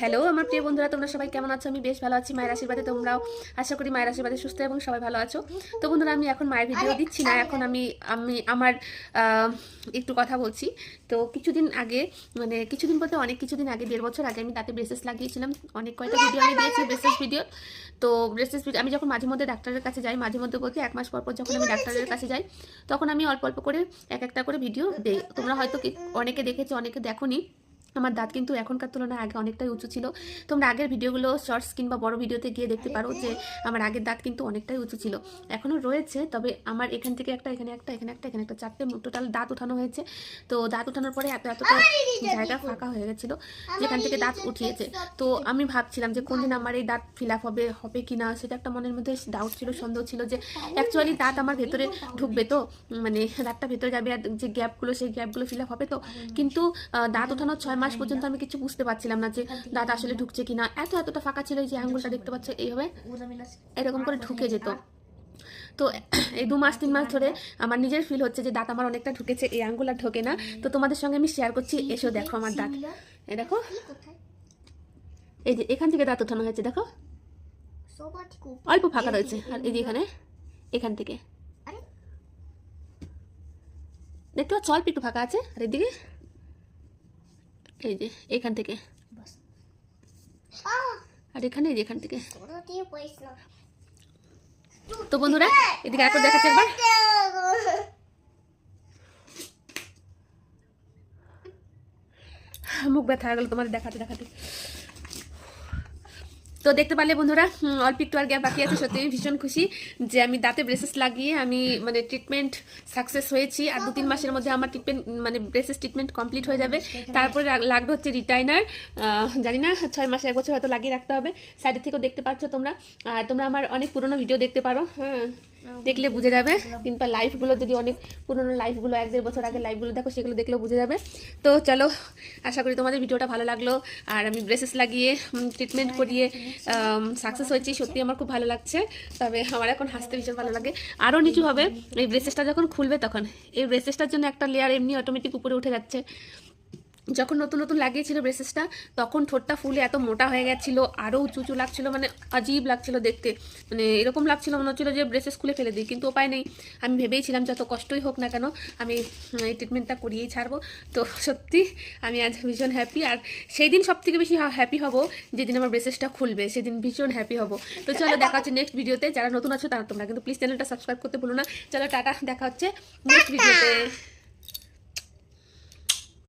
Hello আমার প্রিয় বন্ধুরা তোমরা সবাই কেমন আছো? আমি বেশ ভালো আছি মায়ের আশীর্বাদে তোমরাও আশা করি মায়ের আশীর্বাদে সুস্থ এবং সবাই ভালো আছো। তো বন্ধুরা আমি এখন মায়ের ভিডিও দিচ্ছি না এখন আমি আমি আমার একটু কথা বলছি। তো কিছুদিন আগে মানে কিছুদিন বলতে অনেক কিছুদিন আগে দেড় বছর আগে আমি তাতে ব্রেসেস লাগিয়েছিলাম। অনেক কয়টা ভিডিও আমি দিয়েছি ব্রেসেস ভিডিও তো ব্রেসেস ভিডিও আমি যখন মাঝে মধ্যে ডাক্তারের কাছে যাই মাঝে মধ্যে বলতে এক মাস পর পর যখন আমি ডাক্তারের কাছে যাই তখন আমি অল্প অল্প করে এক একটা করে ভিডিও দেই। তোমরা হয়তো অনেকে দেখেছ অনেকে দেখোনি। আমার দাঁত কিন্তু এখনকার তুলনায় আগে অনেকটাই উঁচু ছিল। তোমরা আগের ভিডিওগুলো শর্টস কিংবা বড় ভিডিওতে গিয়ে দেখতে পারো যে আমার আগের দাঁত কিন্তু অনেকটাই উঁচু ছিল। এখনও রয়েছে তবে আমার এখান থেকে একটা এখানে একটা এখানে একটা এখানে একটা চারটে টোটাল দাঁত উঠানো হয়েছে। তো দাঁত উঠানোর পরে এত এতটা জায়গা ফাঁকা হয়ে গেছিল যেখান থেকে দাঁত উঠিয়েছে। তো আমি ভাবছিলাম যে কোনদিন আমার এই দাঁত ফিল আপ হবে হবে কি না সেটা একটা মনের মধ্যে ডাউট ছিল সন্দেহ ছিল যে অ্যাকচুয়ালি দাঁত আমার ভেতরে ঢুকবে তো মানে দাঁতটা ভেতরে যাবে আর যে গ্যাপগুলো সেই গ্যাপগুলো ফিল আপ হবে তো। কিন্তু দাঁত ওঠানোর ছয় মাস পর্যন্ত আমি কিছু বুঝতে পারছিলাম না যে দাঁত আসলে ঢুকছে কিনা। এত এতটা ফাঁকা ছিল যে আঙ্গুলটা দেখতে পাচ্ছ এইভাবে? এরকম করে ঢুকে যেত। তো এই দু মাস তিন মাস ধরে আমার নিজের ফিল হচ্ছে যে দাঁত আমার অনেকটা ঢুকেছে এই আঙ্গুল আর ঢোকে না। তো তোমাদের সঙ্গে আমি শেয়ার করছি এসো দেখো আমার দাঁত। এই দেখো। এই যে এখান থেকে দাঁত ওঠানো হয়েছে দেখো। অল্প ফাঁকা রয়েছে। আর এই যে এখানে এখান থেকে। দেখতে পাচ্ছ অল্প একটু ফাঁকা আছে। আর এদিকে? এই যে এখান থেকে। আর এখানে এই যে এখান থেকে। তো বন্ধুরা এদিকে একবার দেখাচ্ছে একবার। মুখ ব্যথা হয়ে গেল তোমাদের দেখাতে দেখাতে। তো দেখতে পারলে বন্ধুরা অল্প একটু আর গ্যাপ বাকি আছে সত্যি আমি ভীষণ খুশি যে আমি দাঁতে ব্রেসেস লাগিয়ে আমি মানে ট্রিটমেন্ট সাকসেস হয়েছি। আর দু তিন মাসের মধ্যে আমার ট্রিটমেন্ট মানে ব্রেসেস ট্রিটমেন্ট কমপ্লিট হয়ে যাবে। তারপরে লাগবে হচ্ছে রিটাইনার জানি না, ছয় মাসে এক বছর হয়তো লাগিয়ে রাখতে হবে। সাইডের থেকেও দেখতে পাচ্ছ তোমরা। আর তোমরা আমার অনেক পুরনো ভিডিও দেখতে পারো হ্যাঁ দেখলে বুঝে যাবে। কিংবা লাইফগুলো যদি অনেক পুরনো লাইফগুলো এক দেড় বছর আগে লাইফগুলো দেখো সেগুলো দেখলেও বুঝে যাবে। তো চলো, আশা করি তোমাদের ভিডিওটা ভালো লাগল। আর আমি ব্রেসেস লাগিয়ে ট্রিটমেন্ট করিয়ে সাকসেস হয়েছি। সত্যি আমার খুব ভালো লাগছে। তবে আমার এখন হাসতে ভীষণ ভালো লাগে। আরও নিচু হবে। এই ব্রেসেসটা যখন খুলবে তখন, এই ব্রেসেসটার জন্য একটা লেয়ার এমনি অটোমেটিক উপরে উঠে যাচ্ছে। যখন নতুন নতুন লাগিয়েছিল ব্রেসেসটা তখন ঠোঁটটা ফুলে এত মোটা হয়ে গেছিল আরও উঁচু উঁচু লাগছিল মানে আজীব লাগছিল দেখতে। মানে এরকম লাগছিল মনে হচ্ছিল যে ব্রেসেস খুলে ফেলে দিই, কিন্তু উপায় নেই। আমি ভেবেইছিলাম যত কষ্টই হোক না কেন, আমি এই ট্রিটমেন্টটা করিয়েই ছাড়বো। তো সত্যি আমি আজ ভীষণ হ্যাপি আর সেই দিন সব থেকে বেশি হ্যাপি হব যেদিন আমার ব্রেসেসটা খুলবে, সেদিন ভীষণ হ্যাপি হব। তো চলো দেখা হচ্ছে নেক্সট ভিডিওতে যারা নতুন আছো তারা তোমরা কিন্তু প্লিজ চ্যানেলটা সাবস্ক্রাইব করতে ভুলো না। চলো টাটা, দেখা হচ্ছে নেক্সট ভিডিওতে